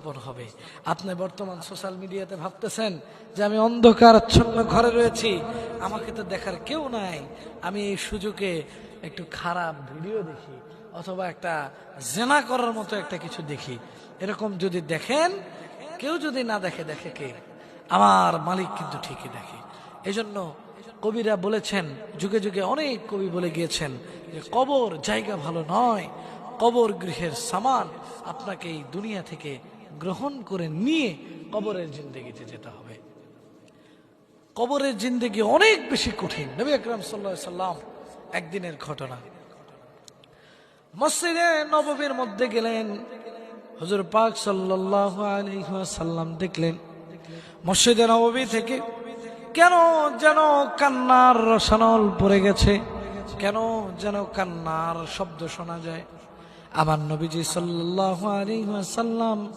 আপন হবে। আপনি বর্তমান সোশ্যাল মিডিয়াতে ভাবতেছেন যে আমি অন্ধকার আচ্ছন্ন ঘরে রয়েছি, আমাকে তো দেখার কেউ নাই। আমি এই সুযোগে একটু খারাপ ভিডিও দেখি, অথবা একটা জেনা করার মতো একটা কিছু দেখি। এরকম যদি দেখেন, কেউ যদি না দেখে দেখে কে? আমার মালিক কিন্তু ঠিকই দেখে। এজন্য কবিরা বলেছেন, যুগে যুগে অনেক কবি বলে গিয়েছেন যে কবর জায়গা ভালো নয়, কবর গৃহের সামান আপনাকে এই দুনিয়া থেকে গ্রহণ করে নিয়ে কবরের জিন্দগিতে যেতে হবে। কবরের জিন্দগি অনেক বেশি কঠিন। নবী আকরাম সাল্লাহ সাল্লাম একদিনের ঘটনা। মসজিদে নববীর মধ্যে গেলেন, হুজুর পাক আলহাসাল্লাম দেখলেন, মসজিদে নববী থেকে কেন যেন কান্নার রসানল পড়ে গেছে? কেন যেন কান্নার শব্দ শোনা যায়? আমার নবীজি সাল্লাহ আলহাসাল্লাম